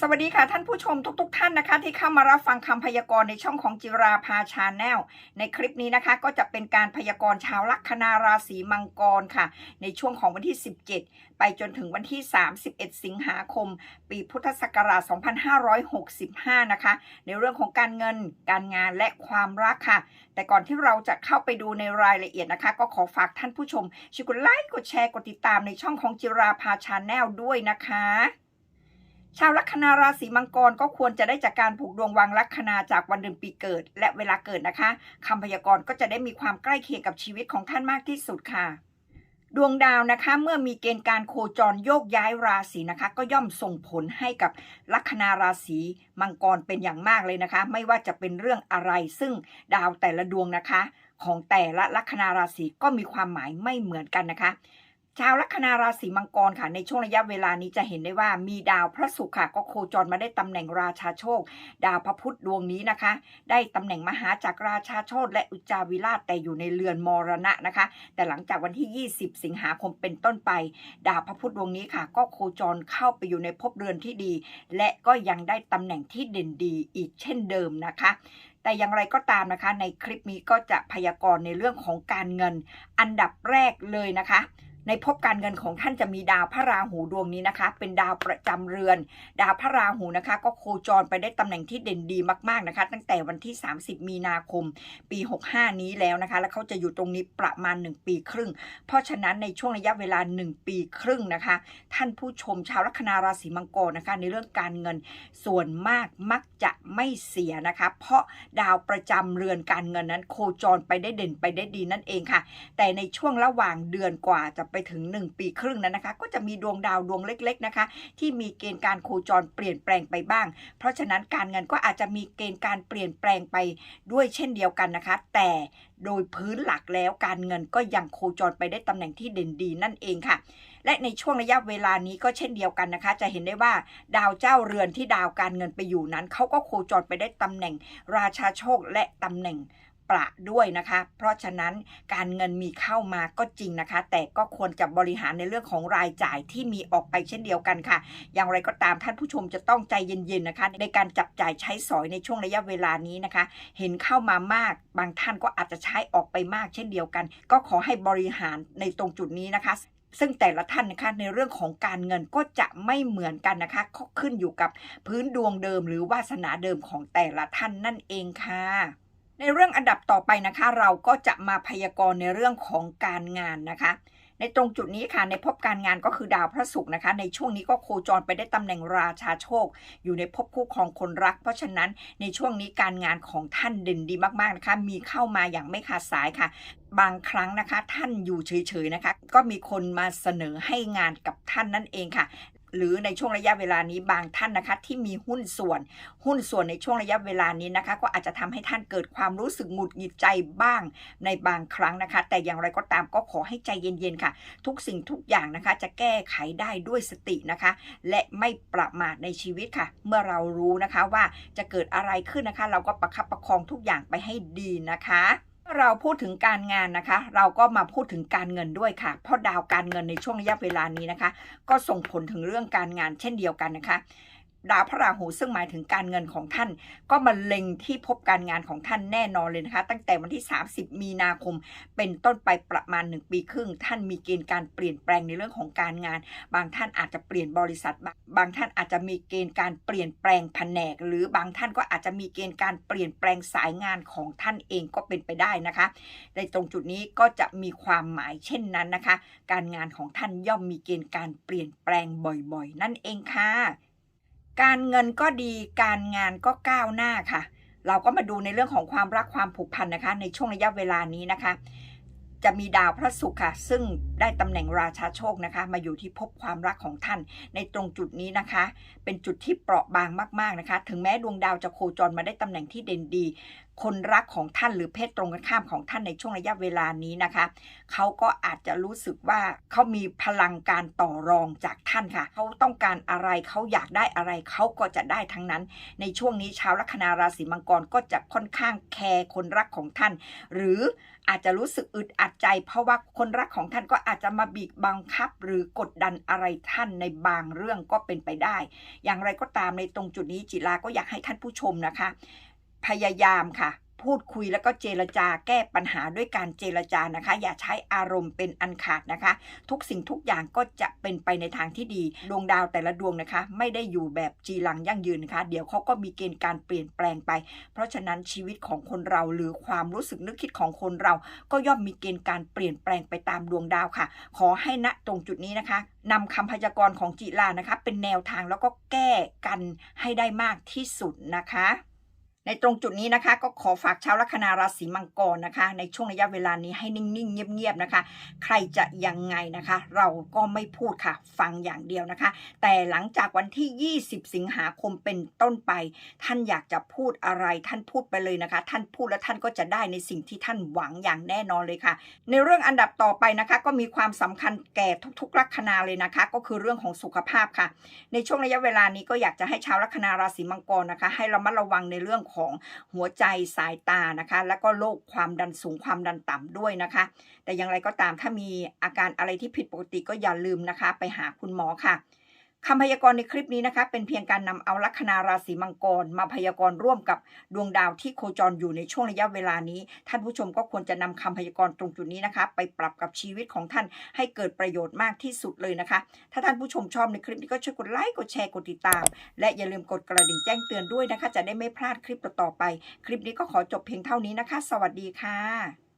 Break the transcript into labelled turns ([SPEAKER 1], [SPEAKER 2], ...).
[SPEAKER 1] สวัสดีค่ะท่านผู้ชมทุกๆทท่านนะคะ ที่เข้ามารับฟังคำพยากรณ์ในช่องของจิราภาชาแนลในคลิปนี้นะคะ ก็จะเป็นการพยากรณ์ชาวลัคนาราศีมังกรค่ะ ในช่วงของวันที่ 17 ไปจนถึงวันที่ 31 สิงหาคม ปีพุทธศักราช 2565 นะคะ ในเรื่องของการเงินการงานและความรักค่ะ แต่ก่อนที่เราจะเข้าไปดูในรายละเอียดนะคะ ก็ขอฝากท่านผู้ชมช่วยกดไลค์กดแชร์กดติดตามในช่องของจิราภาชาแนลด้วยนะคะ ชาวลัคนาราศีมังกรก็ควรจะได้จากการผูกดวงวางลัคนาจากวันเดือนปีเกิด และเวลาเกิดนะคะคำพยากรณ์ก็จะได้มีความใกล้เคียงกับชีวิตของท่านมากที่สุดค่ะ ดวงดาวนะคะ เมื่อมีเกณฑ์การโคจรโยกย้ายราศีนะคะ ก็ย่อมส่งผลให้กับลัคนาราศีมังกรเป็นอย่างมากเลยนะคะ ไม่ว่าจะเป็นเรื่องอะไร ซึ่งดาวแต่ละดวงนะคะ ของแต่ละลัคนาราศีก็มีความหมายไม่เหมือนกันนะคะ ชาวลัคนาราศีมังกรค่ะ ในช่วงระยะเวลานี้จะเห็นได้ว่ามีดาวพระศุกร์ค่ะ ก็โคจรมาได้ตำแหน่งราชาโชค ดาวพระพุธดวงนี้นะคะ ได้ตำแหน่งมหาจากรราชาโชคและอุจจาวิราชแต่อยู่ในเรือนมรณะนะคะ แต่หลังจากวันที่ 20 สิงหาคมเป็นต้นไป ดาวพระพุธดวงนี้ค่ะ ก็โคจรเข้าไปอยู่ในภพเรือนที่ดี และก็ยังได้ตำแหน่งที่เด่นดีอีกเช่นเดิมนะคะแต่อย่างไรก็ตามนะคะ ในคลิปนี้ก็จะพยากรณ์ในเรื่องของการเงิน อันดับแรกเลยนะคะ ในภพการเงินของท่านจะมีดาวพระราหูดวงนี้นะคะ เป็นดาวประจำเรือน ดาวพระราหูนะคะ ก็โคจรไปได้ตำแหน่งที่เด่นดีมากๆนะคะ ตั้งแต่วันที่ 30 มีนาคม ปี 65 นี้แล้วนะคะ แล้วเขาจะอยู่ตรงนี้ประมาณ 1 ปีครึ่ง เพราะฉะนั้นในช่วงระยะเวลา 1 ปีครึ่งนะคะ ท่านผู้ชมชาวลัคนาราศีมังกรนะคะ ในเรื่องการเงินส่วนมากมักจะไม่เสียนะคะ เพราะดาวประจำเรือนการเงินนั้น โคจรไปได้เด่นไปได้ดีนั่นเองค่ะ แต่ในช่วงระหว่างเดือนกว่าจะไปถึง 1 ปีครึ่งนั้นนะคะ ก็จะมีดวงดาวดวงเล็กๆนะคะ ที่มีเกณฑ์การโคจรเปลี่ยนแปลงไปบ้าง เพราะฉะนั้นการเงินก็อาจจะมีเกณฑ์การเปลี่ยนแปลงไปด้วยเช่นเดียวกันนะคะ แต่โดยพื้นหลักแล้วการเงินก็ยังโคจรไปได้ตำแหน่งที่เด่นดีนั่นเองค่ะ และในช่วงระยะเวลานี้ก็เช่นเดียวกันนะคะ จะเห็นได้ว่าดาวเจ้าเรือนที่ดาวการเงินไปอยู่นั้นเขาก็โคจรไปได้ตำแหน่งราชาโชคและตำแหน่ง ประด้วยนะคะ เพราะฉะนั้นการเงินมีเข้ามาก็จริงนะคะ แต่ก็ควรจะบริหารในเรื่องของรายจ่ายที่มีออกไปเช่นเดียวกันค่ะ อย่างไรก็ตามท่านผู้ชมจะต้องใจเย็นๆนะคะ ในการจับจ่ายใช้สอยในช่วงระยะเวลานี้นะคะ เห็นเข้ามามาก บางท่านก็อาจจะใช้ออกไปมากเช่นเดียวกัน ก็ขอให้บริหารในตรงจุดนี้นะคะซึ่งแต่ละท่านนะคะในเรื่องของการเงินก็จะไม่เหมือนกันนะคะขึ้นอยู่กับพื้นดวงเดิมหรือวาสนาเดิมของแต่ละท่านนั่นเองค่ะ ในเรื่องอันดับต่อไปนะคะ เราก็จะมาพยากรณ์ในเรื่องของการงานนะคะ ในตรงจุดนี้ค่ะในภพการงานก็คือดาวพระศุกร์นะคะ ในช่วงนี้ก็โคจรไปได้ตำแหน่งราชาโชค อยู่ในภพคู่ของคนรัก เพราะฉะนั้นในช่วงนี้การงานของท่านเด่นดีมากๆนะคะ มีเข้ามาอย่างไม่ขาดสายค่ะบางครั้งนะคะท่านอยู่เฉยๆนะคะ ก็มีคนมาเสนอให้งานกับท่านนั่นเองค่ะ หรือในช่วงระยะเวลานี้บางท่านนะคะ ที่มีหุ้นส่วน หุ้นส่วนในช่วงระยะเวลานี้นะคะ ก็อาจจะทำให้ท่านเกิดความรู้สึกหงุดหงิดใจบ้างในบางครั้งนะคะ แต่อย่างไรก็ตามก็ขอให้ใจเย็นๆค่ะ ทุกสิ่งทุกอย่างนะคะ จะแก้ไขได้ด้วยสตินะคะ และไม่ประมาทในชีวิตค่ะ เมื่อเรารู้นะคะว่าจะเกิดอะไรขึ้นนะคะ เราก็ประคับประคองทุกอย่างไปให้ดีนะคะ เราพูดถึงการงานนะคะ เราก็มาพูดถึงการเงินด้วยค่ะ เพราะดาวการเงินในช่วงระยะเวลานี้นะคะ ก็ส่งผลถึงเรื่องการงานเช่นเดียวกันนะคะ ดาวพระราหูซึ่งหมายถึงการเงินของท่าน ก็มาเล็งที่พบการงานของท่านแน่นอนเลยนะคะ ตั้งแต่วันที่ 30 มีนาคม เป็นต้นไปประมาณ 1 ปีครึ่ง ท่านมีเกณฑ์การเปลี่ยนแปลงในเรื่องของการงาน บางท่านอาจจะเปลี่ยนบริษัท บางท่านอาจจะมีเกณฑ์การเปลี่ยนแปลงแผนก หรือบางท่านก็อาจจะมีเกณฑ์การเปลี่ยนแปลงสายงานของท่านเองก็เป็นไปได้นะคะ ในตรงจุดนี้ก็จะมีความหมายเช่นนั้นนะคะ การงานของท่านย่อมมีเกณฑ์การเปลี่ยนแปลงบ่อยๆ นั่นเองค่ะ การเงินก็ดีการงานก็ก้าวหน้าค่ะ เราก็มาดูในเรื่องของความรักความผูกพันนะคะ ในช่วงระยะเวลานี้นะคะ จะมีดาวพระศุกร์ค่ะ ซึ่งได้ตำแหน่งราชาโชคนะคะ มาอยู่ที่พบความรักของท่าน ในตรงจุดนี้นะคะ เป็นจุดที่เปราะบางมากๆนะคะ ถึงแม้ดวงดาวจะโคจรมาได้ตำแหน่งที่เด่นดีคนรักของท่านหรือเพศตรงกันข้ามของท่านในช่วงระยะเวลานี้นะคะเขาก็อาจจะรู้สึกว่าเขามีพลังการต่อรองจากท่านค่ะเขาต้องการอะไรเขาอยากได้อะไรเขาก็จะได้ทั้งนั้น ในช่วงนี้ชาวลัคนาราศีมังกรก็จะค่อนข้างแคร์คนรักของท่าน หรืออาจจะรู้สึกอึดอัดใจ เพราะว่าคนรักของท่านก็อาจจะมาบีบบังคับ หรือกดดันอะไรท่านในบางเรื่องก็เป็นไปได้ อย่างไรก็ตามในตรงจุดนี้จิลาก็อยากให้ท่านผู้ชมนะคะ พยายามค่ะ พูดคุยแล้วก็เจรจาแก้ปัญหาด้วยการเจรจานะคะ อย่าใช้อารมณ์เป็นอันขาดนะคะ ทุกสิ่งทุกอย่างก็จะเป็นไปในทางที่ดีดวงดาวแต่ละดวงนะคะ ไม่ได้อยู่แบบจีรังยั่งยืนนะคะ เดี๋ยวเขาก็มีเกณฑ์การเปลี่ยนแปลงไป เพราะฉะนั้นชีวิตของคนเราหรือความรู้สึกนึกคิดของคนเรา ก็ย่อมมีเกณฑ์การเปลี่ยนแปลงไปตามดวงดาวค่ะ ขอให้ณตรงจุดนี้นะคะนำคำพยากรณ์ของจิลานะคะ เป็นแนวทางแล้วก็แก้กันให้ได้มากที่สุดนะคะ ในตรงจุดนี้นะคะก็ขอฝากชาวลัคนาราศีมังกรนะคะ ในช่วงระยะเวลานี้ให้นิ่งๆ เงียบๆนะคะ ใครจะยังไงนะคะ เราก็ไม่พูดค่ะ ฟังอย่างเดียวนะคะ แต่หลังจากวันที่ 20 สิงหาคมเป็นต้นไป ท่านอยากจะพูดอะไรท่านพูดไปเลยนะคะ ท่านพูดแล้วท่านก็จะได้ในสิ่งที่ท่านหวังอย่างแน่นอนเลยค่ะ ในเรื่องอันดับต่อไปนะคะ ก็มีความสำคัญแก่ทุกๆลัคนาเลยนะคะ ก็คือเรื่องของสุขภาพค่ะ ในช่วงระยะเวลานี้ก็อยากจะให้ชาวลัคนาราศีมังกรนะคะ ให้ระมัดระวังในเรื่องของหัวใจสายตานะคะ แล้วก็โรคความดันสูงความดันต่ำด้วยนะคะ แต่อย่างไรก็ตามถ้ามีอาการอะไรที่ผิดปกติก็อย่าลืมนะคะ ไปหาคุณหมอค่ะ คำพยากรณ์ในคลิปนี้นะคะ เป็นเพียงการนำเอาลัคนาราศีมังกร มาพยากรณ์ร่วมกับดวงดาวที่โคจรอยู่ในช่วงระยะเวลานี้ ท่านผู้ชมก็ควรจะนำคำพยากรณ์ตรงจุดนี้นะคะ ไปปรับกับชีวิตของท่านให้เกิดประโยชน์มากที่สุดเลยนะคะ ถ้าท่านผู้ชมชอบในคลิปนี้ก็ช่วยกดไลค์กดแชร์กดติดตาม และอย่าลืมกดกระดิ่งแจ้งเตือนด้วยนะคะ จะได้ไม่พลาดคลิปต่อๆไป คลิปนี้ก็ขอจบเพียงเท่านี้นะคะ สวัสดีค่ะ